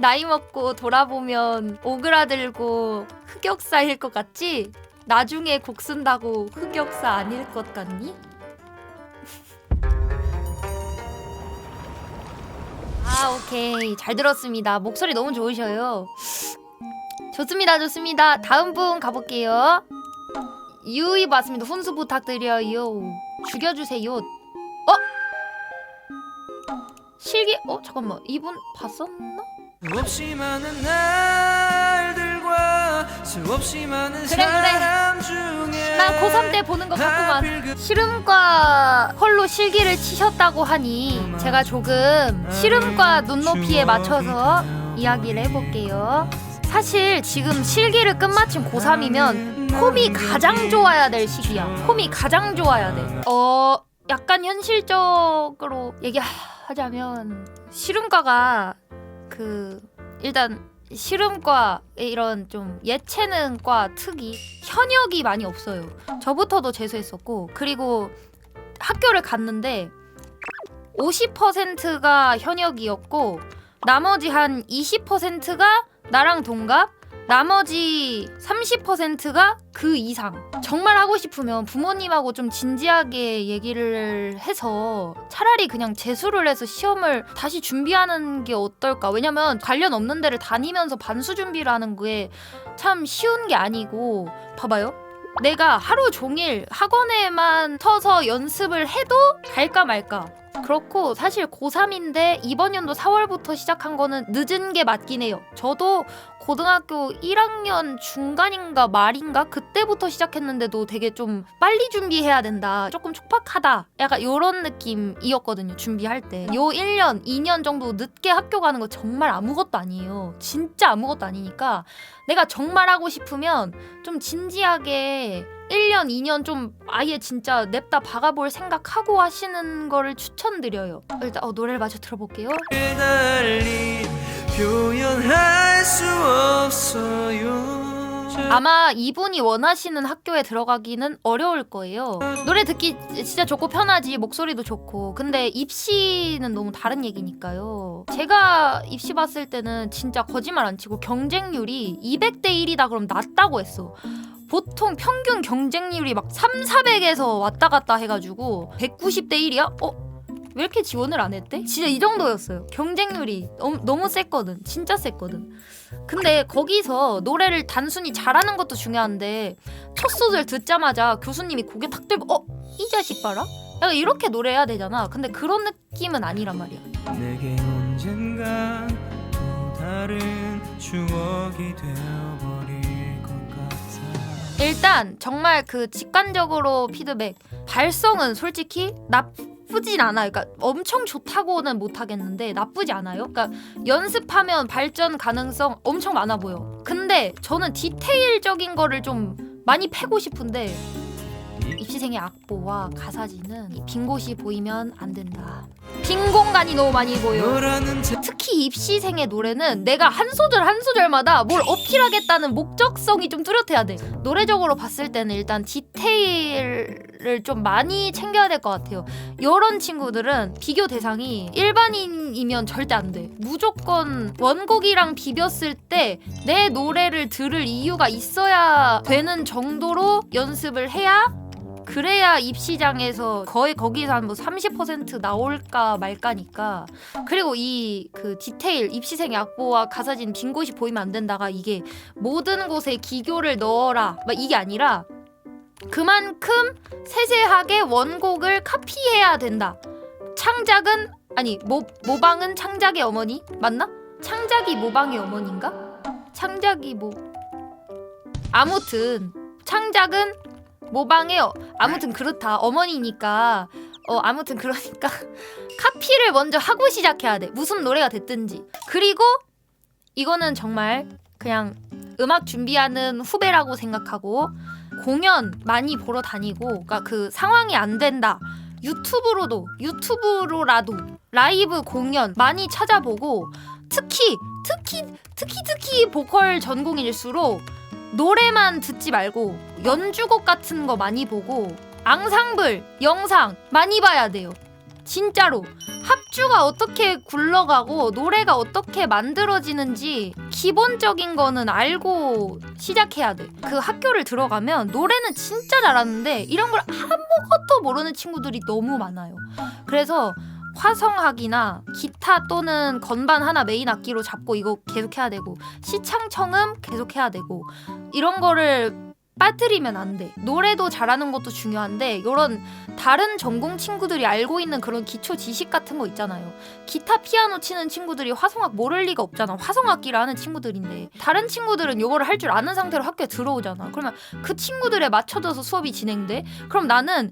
나이 먹고 돌아보면 오그라들고 흑역사일 것 같지? 나중에 곡 쓴다고 흑역사 아닐 것 같니? 아 오케이. 잘 들었습니다. 목소리 너무 좋으셔요. 좋습니다. 좋습니다. 다음 분 가볼게요. 유이 맞습니다. 훈수 부탁드려요. 죽여주세요. 어? 실기? 어? 잠깐만. 이분 봤었나? 수없이 많은 날들과 수없이 많은 그래, 그래. 사람 중에 난 고3 때 보는 것 같구만. 씨름과 헐로 실기를 치셨다고 하니 제가 조금 씨름과 눈높이에 맞춰서 이야기를 해볼게요. 사실 지금 실기를 끝마친 고3이면 폼이 가장 좋아야 될 시기야. 폼이 가장 좋아야 돼어 약간 현실적으로 얘기하자면 씨름과가 그 일단 씨름과 이런 좀 예체능과 특이 현역이 많이 없어요. 저부터도 재수했었고 그리고 학교를 갔는데 50%가 현역이었고 나머지 한 20%가 나랑 동갑 나머지 30%가 그 이상. 정말 하고 싶으면 부모님하고 좀 진지하게 얘기를 해서 차라리 그냥 재수를 해서 시험을 다시 준비하는 게 어떨까. 왜냐면 관련 없는 데를 다니면서 반수 준비를 하는 게 참 쉬운 게 아니고 봐봐요. 내가 하루 종일 학원에만 서서 연습을 해도 갈까 말까. 그렇고 사실 고3인데 이번 연도 4월부터 시작한 거는 늦은 게 맞긴 해요. 저도 고등학교 1학년 중간인가 말인가 그때부터 시작했는데도 되게 좀 빨리 준비해야 된다. 조금 촉박하다. 약간 요런 느낌이었거든요. 준비할 때. 요 1년, 2년 정도 늦게 학교 가는 거 정말 아무것도 아니에요. 진짜 아무것도 아니니까 내가 정말 하고 싶으면 좀 진지하게 1년, 2년 좀 아예 진짜 냅다 박아볼 생각하고 하시는 거를 추천드려요. 일단 어, 노래를 마저 들어볼게요. 달리 표현할 수 없어요 아마 이분이 원하시는 학교에 들어가기는 어려울 거예요. 노래 듣기 진짜 좋고 편하지 목소리도 좋고 근데 입시는 너무 다른 얘기니까요. 제가 입시 봤을 때는 진짜 거짓말 안 치고 경쟁률이 200대 1이다 그럼 낮다고 했어. 보통 평균 경쟁률이 막 3, 400에서 왔다 갔다 해가지고 190대 1이야? 어? 왜 이렇게 지원을 안 했대? 진짜 이 정도였어요. 경쟁률이 너무, 너무 셌거든. 진짜 셌거든. 근데 거기서 노래를 단순히 잘하는 것도 중요한데 첫 소절 듣자마자 교수님이 고개 탁 들고 어? 이 자식 봐라? 약간 이렇게 노래해야 되잖아. 근데 그런 느낌은 아니란 말이야. 내게 언젠가 또 다른 추억이 되어버릴 것 같아 일단 정말 그 직관적으로 피드백 발성은 솔직히 나쁘진 않아요. 그러니까 엄청 좋다고는 못 하겠는데 나쁘지 않아요. 그러니까 연습하면 발전 가능성 엄청 많아 보여. 근데 저는 디테일적인 거를 좀 많이 패고 싶은데 입시생의 악보와 가사지는 이빈 곳이 보이면 안 된다. 빈 공간이 너무 많이 보여. 너라는 특히 입시생의 노래는 내가 한 소절 한 소절마다 뭘 어필하겠다는 목적성이 좀 뚜렷해야 돼. 노래적으로 봤을 때는 일단 디테일 을 좀 많이 챙겨야 될 것 같아요. 이런 친구들은 비교 대상이 일반인이면 절대 안 돼. 무조건 원곡이랑 비볐을 때 내 노래를 들을 이유가 있어야 되는 정도로 연습을 해야 그래야 입시장에서 거의 거기서 한 뭐 30% 나올까 말까니까 그리고 이 그 디테일 입시생 약보와 가사진 빈 곳이 보이면 안 된다가 이게 모든 곳에 기교를 넣어라 막 이게 아니라 그만큼 세세하게 원곡을 카피해야 된다. 창작은 아니 모, 모방은 창작의 어머니? 맞나? 창작이 모방의 어머니인가? 창작이 뭐 아무튼 창작은 모방의 어, 아무튼 그렇다. 어머니니까. 어 아무튼 그러니까 카피를 먼저 하고 시작해야 돼. 무슨 노래가 됐든지. 그리고 이거는 정말 그냥 음악 준비하는 후배라고 생각하고 공연 많이 보러 다니고 그러니까 그 상황이 안 된다 유튜브로도 유튜브로라도 라이브 공연 많이 찾아보고 특히 특히 특히 특히 보컬 전공일수록 노래만 듣지 말고 연주곡 같은 거 많이 보고 앙상블 영상 많이 봐야 돼요. 진짜로 합주가 어떻게 굴러가고 노래가 어떻게 만들어지는지 기본적인 거는 알고 시작해야 돼. 그 학교를 들어가면 노래는 진짜 잘하는데 이런 걸 아무것도 모르는 친구들이 너무 많아요. 그래서 화성학이나 기타 또는 건반 하나 메인 악기로 잡고 이거 계속 해야 되고 시창 청음 계속 해야 되고 이런 거를 빠뜨리면 안 돼. 노래도 잘하는 것도 중요한데 이런 다른 전공 친구들이 알고 있는 그런 기초 지식 같은 거 있잖아요. 기타 피아노 치는 친구들이 화성악 모를 리가 없잖아. 화성악기를 하는 친구들인데 다른 친구들은 요거를 할 줄 아는 상태로 학교에 들어오잖아. 그러면 그 친구들에 맞춰져서 수업이 진행돼. 그럼 나는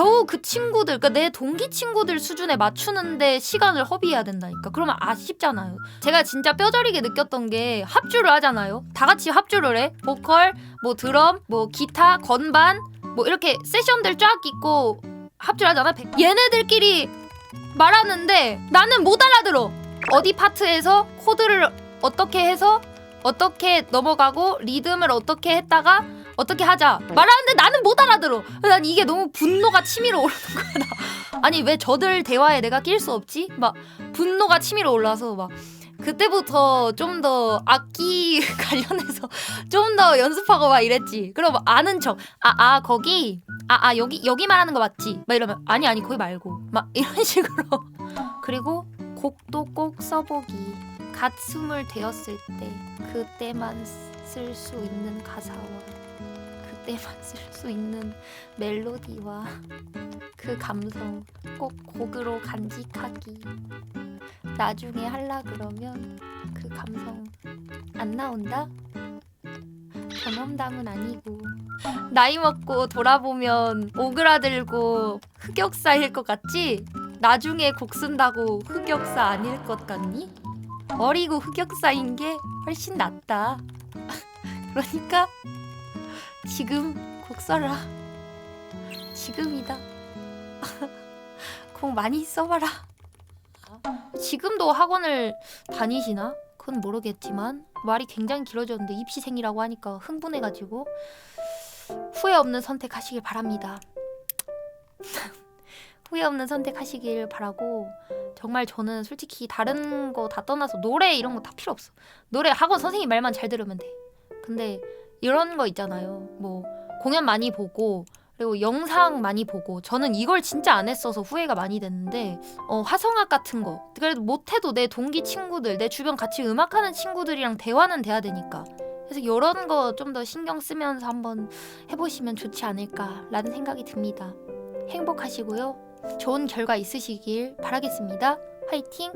겨우 그 친구들, 그러니까 내 동기 친구들 수준에 맞추는데 시간을 허비해야 된다니까. 그러면 아쉽잖아요. 제가 진짜 뼈저리게 느꼈던 게 합주를 하잖아요. 다 같이 합주를 해. 보컬, 뭐 드럼, 뭐 기타, 건반, 뭐 이렇게 세션들 쫙 있고 합주를 하잖아. 얘네들끼리 말하는데 나는 못 알아들어. 어디 파트에서 코드를 어떻게 해서 어떻게 넘어가고 리듬을 어떻게 했다가 어떻게 하자 말하는데 나는 못 알아들어. 난 이게 너무 분노가 치밀어 오르는 거야. 나. 아니 왜 저들 대화에 내가 낄 수 없지? 막 분노가 치밀어 올라서 막 그때부터 좀 더 악기 관련해서 좀 더 연습하고 막 이랬지. 그럼 아는 척. 아, 아, 거기. 아, 아, 여기, 여기 말하는 거 맞지? 막 이러면, 아니, 아니, 거기 말고. 막 이런 식으로. 그리고 곡도 꼭 써보기. 갓 숨을 되었을 때, 그때만 쓸 수 있는 가사와, 그 때만 쓸 수 있는 멜로디와, 그 감성 꼭 곡으로 간직하기. 나중에 할라 그러면 그 감성 안 나온다? 경험담은 아니고 나이 먹고 돌아보면 오그라들고 흑역사일 것 같지? 나중에 곡 쓴다고 흑역사 아닐 것 같니? 어리고 흑역사인 게 훨씬 낫다. 그러니까 지금 곡 써라. 지금이다. 곡 많이 써봐라. 지금도 학원을 다니시나? 그건 모르겠지만 말이 굉장히 길어졌는데 입시생이라고 하니까 흥분해가지고 후회 없는 선택하시길 바랍니다. 후회 없는 선택하시길 바라고 정말 저는 솔직히 다른 거 다 떠나서 노래 이런 거 다 필요 없어. 노래 학원 선생님 말만 잘 들으면 돼. 근데 이런 거 있잖아요. 뭐 공연 많이 보고 그리고 영상 많이 보고. 저는 이걸 진짜 안 했어서 후회가 많이 됐는데 어, 화성학 같은 거. 그래도 못해도 내 동기 친구들 내 주변 같이 음악하는 친구들이랑 대화는 돼야 되니까. 그래서 이런 거 좀 더 신경 쓰면서 한번 해보시면 좋지 않을까라는 생각이 듭니다. 행복하시고요. 좋은 결과 있으시길 바라겠습니다. 화이팅